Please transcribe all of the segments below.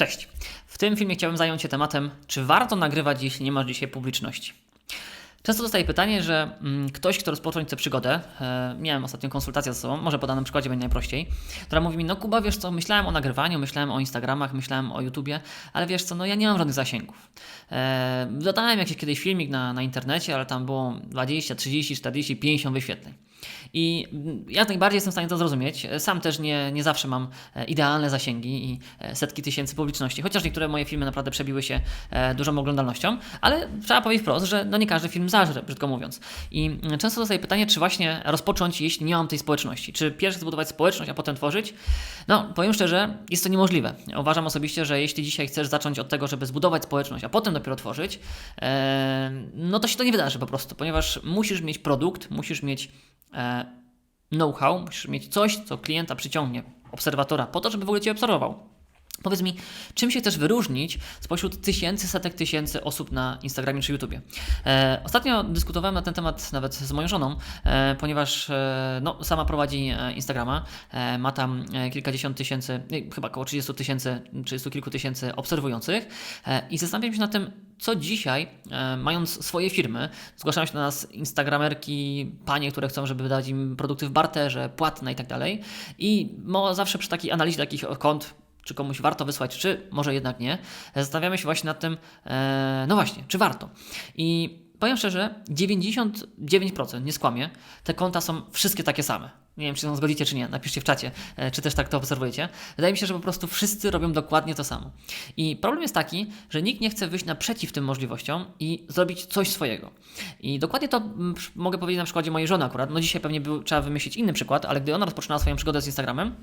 Cześć. W tym filmie chciałbym zająć się tematem, czy warto nagrywać, jeśli nie masz dzisiaj publiczności. Często dostaję pytanie, że mm, ktoś, kto rozpocząć tę przygodę, e, miałem ostatnio konsultację ze sobą, może po danym przykładzie będzie najprościej, która mówi mi, no Kuba, wiesz co, myślałem o nagrywaniu, myślałem o Instagramach, myślałem o YouTubie, ale wiesz co, no ja nie mam żadnych zasięgów. E, dodałem jakiś kiedyś filmik na, na internecie, ale tam było 20, 30, 40, 50 wyświetleń. I jak najbardziej jestem w stanie to zrozumieć. Sam też nie, nie zawsze mam e, idealne zasięgi i e, setki tysięcy publiczności, chociaż niektóre moje filmy naprawdę przebiły się e, dużą oglądalnością, ale trzeba powiedzieć wprost, że no nie każdy film zażre, brzydko mówiąc. I często dostaję pytanie, czy właśnie rozpocząć, jeśli nie mam tej społeczności. Czy pierwszy zbudować społeczność, a potem tworzyć? No, powiem szczerze, jest to niemożliwe. Uważam osobiście, że jeśli dzisiaj chcesz zacząć od tego, żeby zbudować społeczność, a potem dopiero tworzyć, no to się to nie wydarzy po prostu, ponieważ musisz mieć produkt, musisz mieć know-how, musisz mieć coś, co klienta przyciągnie, obserwatora, po to, żeby w ogóle Cię obserwował. Powiedz mi, czym się też wyróżnić spośród tysięcy, setek tysięcy osób na Instagramie czy YouTubie? E, ostatnio dyskutowałem na ten temat nawet z moją żoną, e, ponieważ e, no, sama prowadzi e, Instagrama, e, ma tam e, kilkadziesiąt tysięcy, chyba około 30 tysięcy, 30 kilku tysięcy obserwujących i zastanawiam się nad tym, co dzisiaj, mając swoje firmy, zgłaszają się do nas instagramerki, panie, które chcą, żeby wydać im produkty w barterze, płatne i tak dalej. I zawsze przy takiej analizie takich kont czy komuś warto wysłać, czy może jednak nie, zastanawiamy się właśnie nad tym, e, no właśnie, czy warto. I powiem szczerze, 99%, nie skłamię, te konta są wszystkie takie same. Nie wiem, czy się zgodzicie, czy nie. Napiszcie w czacie, e, czy też tak to obserwujecie. Wydaje mi się, że po prostu wszyscy robią dokładnie to samo. I problem jest taki, że nikt nie chce wyjść naprzeciw tym możliwościom i zrobić coś swojego. I dokładnie to mm, mogę powiedzieć na przykładzie mojej żony akurat. No dzisiaj pewnie był, trzeba wymyślić inny przykład, ale gdy ona rozpoczynała swoją przygodę z Instagramem,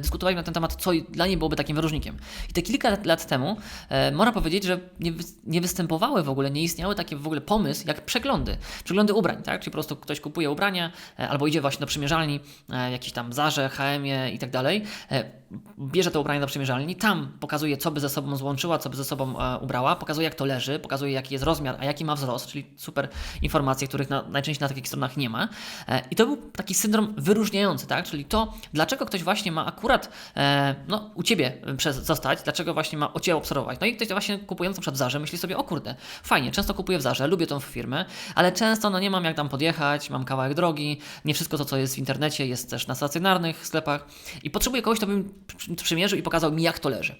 dyskutowali na ten temat, co dla niej byłoby takim wyróżnikiem. I te kilka lat temu e, można powiedzieć, że nie, nie, występowały w ogóle, nie istniały takie w ogóle pomysł jak przeglądy. Przeglądy ubrań, tak? Czyli po prostu ktoś kupuje ubranie e, albo idzie właśnie do przymierzalni, e, jakiś tam Zarze, HM i tak dalej, e, bierze to ubranie do przymierzalni, tam pokazuje, co by ze sobą złączyła, co by ze sobą e, ubrała, pokazuje, jak to leży, pokazuje, jaki jest rozmiar, a jaki ma wzrost, czyli super informacje, których na, najczęściej na takich stronach nie ma. E, I to był taki syndrom wyróżniający, tak? Czyli to, dlaczego ktoś właśnie ma akurat e, no, u Ciebie przez zostać, dlaczego właśnie ma o Ciebie obserwować. No i ktoś właśnie kupując na przykład w Zarze myśli sobie, o kurde, fajnie, często kupuję w Zarze, lubię tą firmę, ale często no nie mam jak tam podjechać, mam kawałek drogi, nie wszystko to, co jest w internecie jest też na stacjonarnych sklepach i potrzebuję kogoś, kto by przymierzył i pokazał mi, jak to leży.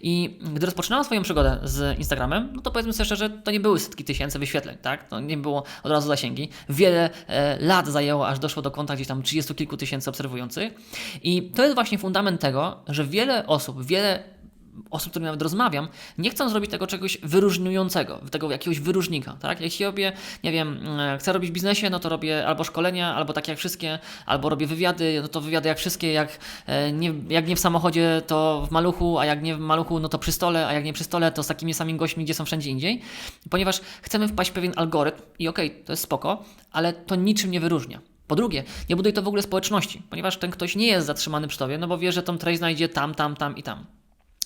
I gdy rozpoczynałem swoją przygodę z Instagramem, no to powiedzmy sobie szczerze, to nie były setki tysięcy wyświetleń, tak? To nie było od razu zasięgi. Wiele e, lat zajęło, aż doszło do konta gdzieś tam 30 kilku tysięcy obserwujących. I to jest właśnie fundament tego, że wiele osób, wiele osób, z którymi nawet rozmawiam, nie chcą zrobić tego czegoś wyróżniającego, tego jakiegoś wyróżnika, tak? Jeśli robię, nie wiem, mm, chcę robić w biznesie, no to robię albo szkolenia, albo tak jak wszystkie, albo robię wywiady, no to wywiady jak wszystkie, jak e, nie, jak nie w samochodzie, to w maluchu, a jak nie w maluchu, no to przy stole, a jak nie przy stole, to z takimi samymi gośćmi, gdzie są wszędzie indziej, ponieważ chcemy wpaść w pewien algorytm i okej, okay, to jest spoko, ale to niczym nie wyróżnia. Po drugie, nie buduj to w ogóle społeczności, ponieważ ten ktoś nie jest zatrzymany przy tobie, no bo wie, że tą treść znajdzie tam, tam, tam i tam.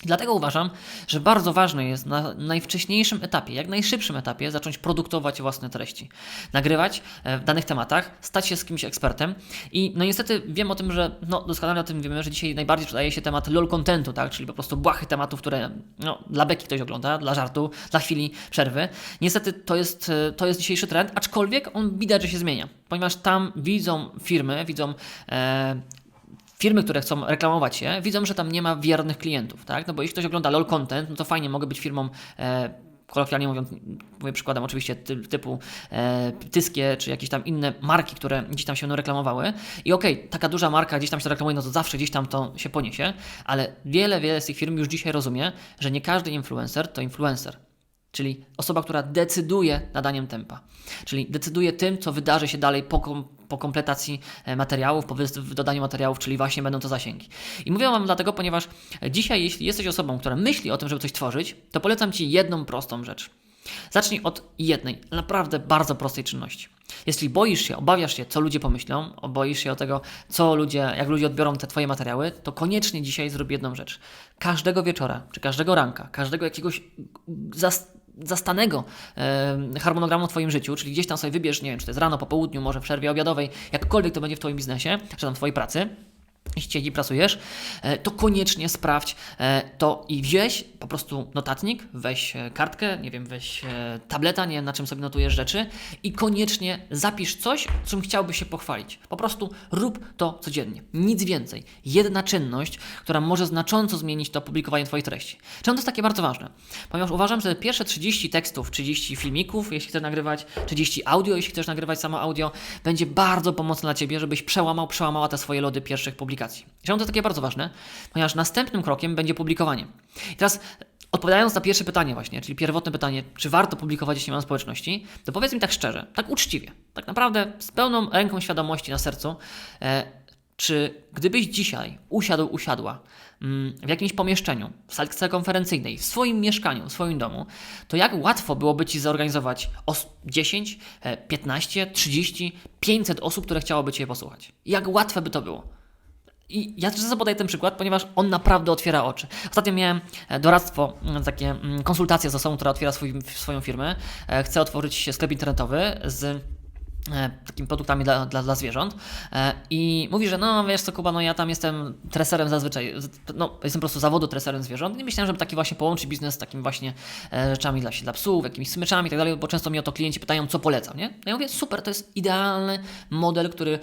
Dlatego uważam, że bardzo ważne jest na najwcześniejszym etapie, jak najszybszym etapie, zacząć produktować własne treści, nagrywać e, w danych tematach, stać się z kimś ekspertem. I no niestety wiem o tym, że no doskonale o tym wiemy, że dzisiaj najbardziej przydaje się temat lol contentu, tak? czyli po prostu błahych tematów, które no, dla beki ktoś ogląda, dla żartu, dla chwili przerwy. Niestety to jest, e, to jest dzisiejszy trend, aczkolwiek on widać, że się zmienia, ponieważ tam widzą firmy, widzą e, firmy, które chcą reklamować się, widzą, że tam nie ma wiernych klientów, tak? No bo jeśli ktoś ogląda LOL content, no to fajnie, mogę być firmą e, kolokwialnie mówiąc, mówię przykładem oczywiście typu e, Tyskie, czy jakieś tam inne marki, które gdzieś tam się reklamowały. I okej, okay, taka duża marka gdzieś tam się reklamuje, no to zawsze gdzieś tam to się poniesie, ale wiele, wiele z tych firm już dzisiaj rozumie, że nie każdy influencer to influencer. Czyli osoba, która decyduje nadaniem tempa. Czyli decyduje tym, co wydarzy się dalej po, po kompletacji e, materiałów, po dodaniu materiałów, czyli właśnie będą to zasięgi. I mówię Wam dlatego, ponieważ dzisiaj, jeśli jesteś osobą, która myśli o tym, żeby coś tworzyć, to polecam Ci jedną prostą rzecz. Zacznij od jednej, naprawdę bardzo prostej czynności. Jeśli boisz się, obawiasz się, co ludzie pomyślą, boisz się o tego, co ludzie, jak ludzie odbiorą te Twoje materiały, to koniecznie dzisiaj zrób jedną rzecz. Każdego wieczora, czy każdego ranka, każdego jakiegoś zastanego harmonogramu w Twoim życiu, czyli gdzieś tam sobie wybierz, nie wiem, czy to jest rano, po południu, może w przerwie obiadowej, jakkolwiek to będzie w Twoim biznesie, czy tam w Twojej pracy, jeśli siedzi, pracujesz, e, to koniecznie sprawdź e, to i wziąłeś po prostu notatnik, weź e, kartkę, nie wiem, weź tableta, nie wiem, na czym sobie notujesz rzeczy i koniecznie zapisz coś, czym chciałbyś się pochwalić. Po prostu rób to codziennie. Nic więcej. Jedna czynność, która może znacząco zmienić to publikowanie Twoich treści. Czemu to jest takie bardzo ważne? Ponieważ uważam, że pierwsze 30 tekstów, 30 filmików, jeśli chcesz nagrywać, 30 audio, jeśli chcesz nagrywać samo audio, będzie bardzo pomocne dla Ciebie, żebyś przełamał, przełamała te swoje lody pierwszych publikacji. Czemu to jest takie bardzo ważne? Ponieważ następnym krokiem będzie publikowanie. I teraz Odpowiadając na pierwsze pytanie właśnie, czyli pierwotne pytanie, czy warto publikować, jeśli mam społeczności, to powiedz mi tak szczerze, tak uczciwie, tak naprawdę z pełną ręką świadomości na sercu, e, czy gdybyś dzisiaj usiadł, usiadła mm, w jakimś pomieszczeniu, w salce konferencyjnej, w swoim mieszkaniu, w swoim domu, to jak łatwo byłoby Ci zorganizować os- 10, e, 15, 30, 500 osób, które chciałoby Cię posłuchać? Jak łatwe by to było? I ja często podaję ten przykład, ponieważ on naprawdę otwiera oczy. Ostatnio miałem e, doradztwo, mm, takie mm, konsultacje z osobą, która otwiera swój, swoją firmę. E, Chce otworzyć sklep internetowy z takimi produktami dla, dla, dla zwierząt. E, i mówi, że no wiesz co Kuba, no ja tam jestem treserem zazwyczaj, no jestem po prostu zawodu treserem zwierząt i myślałem, żeby taki właśnie połączyć biznes z takimi właśnie e, rzeczami dla, dla psów, jakimiś smyczami i tak dalej, bo często mnie o to klienci pytają, co polecam, nie? No ja mówię, super, to jest idealny model, który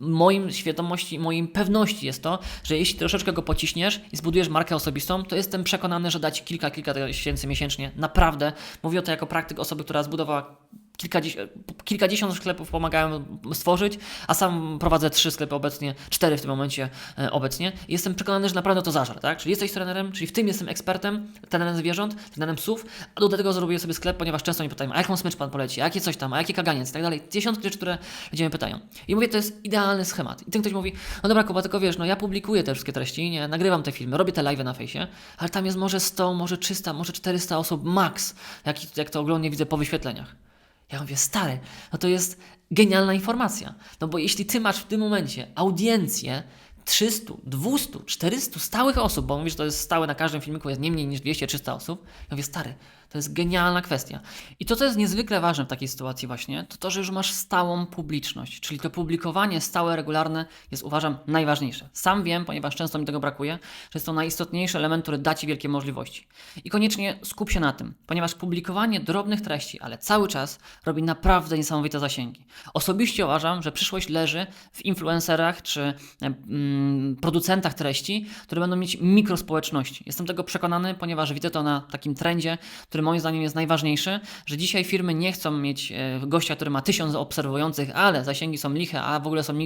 moim świadomości, moim pewności jest to, że jeśli troszeczkę go pociśniesz i zbudujesz markę osobistą, to jestem przekonany, że da Ci kilka, kilka tysięcy miesięcznie, naprawdę, mówię o to jako praktyk osoby, która zbudowała kilkadziesiąt, kilkadziesiąt sklepów pomagałem stworzyć, a sam prowadzę trzy sklepy obecnie, cztery w tym momencie e, obecnie. I jestem przekonany, że naprawdę to zażar, tak? Czyli jesteś trenerem, czyli w tym jestem ekspertem, trenerem zwierząt, trenerem psów, a do tego zrobię sobie sklep, ponieważ często mnie pytają, a jaką smycz pan poleci, a jakie coś tam, a jakie kaganiec i tak dalej. Dziesiątki rzeczy, które ludzie mnie pytają. I mówię, to jest idealny schemat. I ten ktoś mówi, no dobra Kuba, tylko wiesz, no ja publikuję te wszystkie treści, nie, nagrywam te filmy, robię te live na fejsie, ale tam jest może 100, może 300, może 400 osób max, jak, jak to oglądnie widzę po wyświetleniach. Ja mówię, stary, no to jest genialna informacja. No bo jeśli ty masz w tym momencie audiencję 300, 200, 400 stałych osób, bo mówisz, że to jest stałe na każdym filmiku, jest nie mniej niż 200-300 osób, ja mówię, stary, to jest genialna kwestia. I to, co jest niezwykle ważne w takiej sytuacji właśnie, to to, że już masz stałą publiczność, czyli to publikowanie stałe, regularne jest uważam najważniejsze. Sam wiem, ponieważ często mi tego brakuje, że jest to najistotniejszy element, który da Ci wielkie możliwości. I koniecznie skup się na tym, ponieważ publikowanie drobnych treści, ale cały czas robi naprawdę niesamowite zasięgi. Osobiście uważam, że przyszłość leży w influencerach czy mm, producentach treści, które będą mieć mikrospołeczności. Jestem tego przekonany, ponieważ widzę to na takim trendzie, który moim zdaniem jest najważniejszy, że dzisiaj firmy nie chcą mieć e, gościa, który ma tysiąc obserwujących, ale zasięgi są liche, a w ogóle są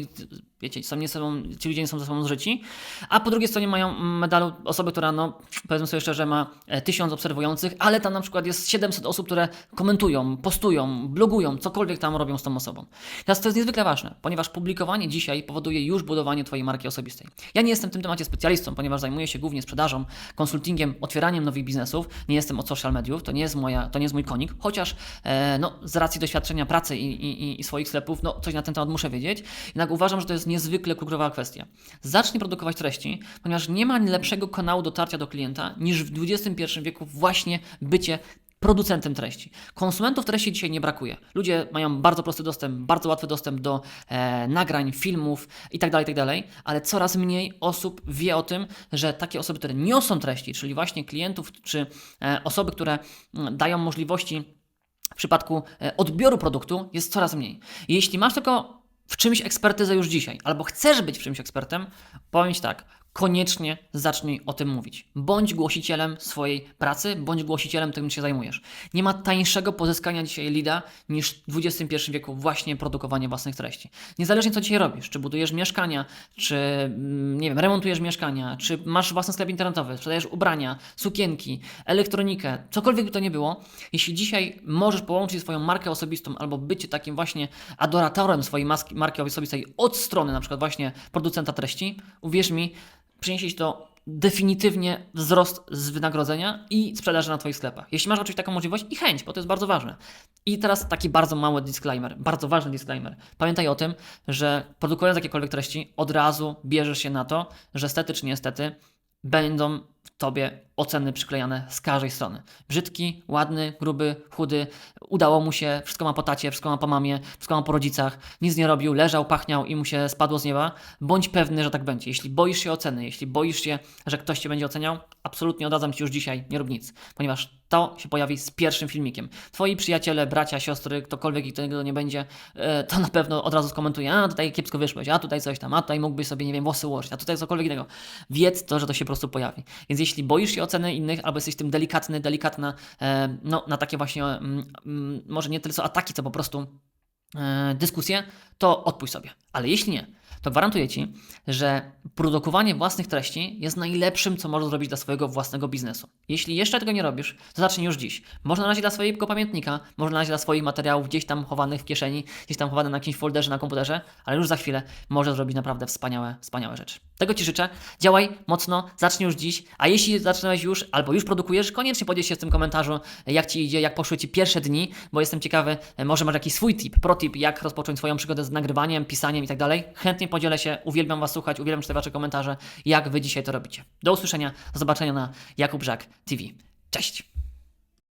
wiecie, są nie sobą, ci ludzie nie są ze sobą zżyci, a po drugiej stronie mają medalu osoby, która no, powiedzmy sobie szczerze, ma e, tysiąc obserwujących, ale tam na przykład jest 700 osób, które komentują, postują, blogują, cokolwiek tam robią z tą osobą. Teraz to jest niezwykle ważne, ponieważ publikowanie dzisiaj powoduje już budowanie Twojej marki osobistej. Ja nie jestem w tym temacie specjalistą, ponieważ zajmuję się głównie sprzedażą, konsultingiem, otwieraniem nowych biznesów, nie jestem od social mediów, to nie jest, moja, to nie jest mój konik, chociaż e, no, z racji doświadczenia pracy i, i, i swoich sklepów, no, coś na ten temat muszę wiedzieć. Jednak uważam, że to jest niezwykle kluczowa kwestia. Zacznij produkować treści, ponieważ nie ma lepszego kanału dotarcia do klienta niż w XXI wieku właśnie bycie producentem treści. Konsumentów treści dzisiaj nie brakuje. Ludzie mają bardzo prosty dostęp, bardzo łatwy dostęp do e, nagrań, filmów itd., itd., ale coraz mniej osób wie o tym, że takie osoby, które niosą treści, czyli właśnie klientów czy e, osoby, które mm, dają możliwości w przypadku e, odbioru produktu, jest coraz mniej. Jeśli masz tylko w czymś ekspertyzę już dzisiaj, albo chcesz być w czymś ekspertem, powiem Ci tak, koniecznie zacznij o tym mówić. Bądź głosicielem swojej pracy, bądź głosicielem tym, czym się zajmujesz. Nie ma tańszego pozyskania dzisiaj lida niż w XXI wieku właśnie produkowanie własnych treści. Niezależnie co dzisiaj robisz, czy budujesz mieszkania, czy mm, nie wiem, remontujesz mieszkania, czy masz własny sklep internetowy, sprzedajesz ubrania, sukienki, elektronikę, cokolwiek by to nie było, jeśli dzisiaj możesz połączyć swoją markę osobistą albo być takim właśnie adoratorem swojej marki osobistej od strony na przykład właśnie producenta treści, uwierz mi, przyniesie Ci to definitywnie wzrost z wynagrodzenia i sprzedaży na Twoich sklepach. Jeśli masz oczywiście taką możliwość i chęć, bo to jest bardzo ważne. I teraz taki bardzo mały disclaimer, bardzo ważny disclaimer. Pamiętaj o tym, że produkując jakiekolwiek treści, od razu bierzesz się na to, że stety czy niestety będą tobie oceny przyklejane z każdej strony. Brzydki, ładny, gruby, chudy, udało mu się, wszystko ma po tacie, wszystko ma po mamie, wszystko ma po rodzicach, nic nie robił, leżał, pachniał i mu się spadło z nieba. Bądź pewny, że tak będzie. Jeśli boisz się oceny, jeśli boisz się, że ktoś cię będzie oceniał, absolutnie odradzam ci już dzisiaj, nie rób nic, ponieważ to się pojawi z pierwszym filmikiem. Twoi przyjaciele, bracia, siostry, ktokolwiek i tego nie będzie, e, to na pewno od razu skomentuje, a tutaj kiepsko wyszłeś, a tutaj coś tam, a tutaj mógłbyś sobie, nie wiem, włosy ułożyć, a tutaj cokolwiek innego. Wiedz to, że to się po prostu pojawi. Więc jeśli boisz się oceny innych, albo jesteś tym delikatny, delikatna, e, no na takie właśnie, mm, mm, może nie tyle co ataki, co po prostu e, dyskusje, to odpuść sobie. Ale jeśli nie, to gwarantuję Ci, że produkowanie własnych treści jest najlepszym, co możesz zrobić dla swojego własnego biznesu. Jeśli jeszcze tego nie robisz, to zacznij już dziś. Może na razie dla swojego pamiętnika, może na razie dla swoich materiałów gdzieś tam chowanych w kieszeni, gdzieś tam chowane na jakimś folderze na komputerze, ale już za chwilę możesz zrobić naprawdę wspaniałe, wspaniałe rzeczy. Tego Ci życzę. Działaj mocno, zacznij już dziś, a jeśli zaczynałeś już albo już produkujesz, koniecznie podziel się w tym komentarzu, jak Ci idzie, jak poszły Ci pierwsze dni, bo jestem ciekawy, e, może masz jakiś swój tip, pro tip, jak rozpocząć swoją przygodę z nagrywaniem, pisaniem i tak dalej. Chętnie podzielę się, uwielbiam Was słuchać, uwielbiam czytać Wasze komentarze, jak Wy dzisiaj to robicie. Do usłyszenia, do zobaczenia na Jakub Żak TV. Cześć!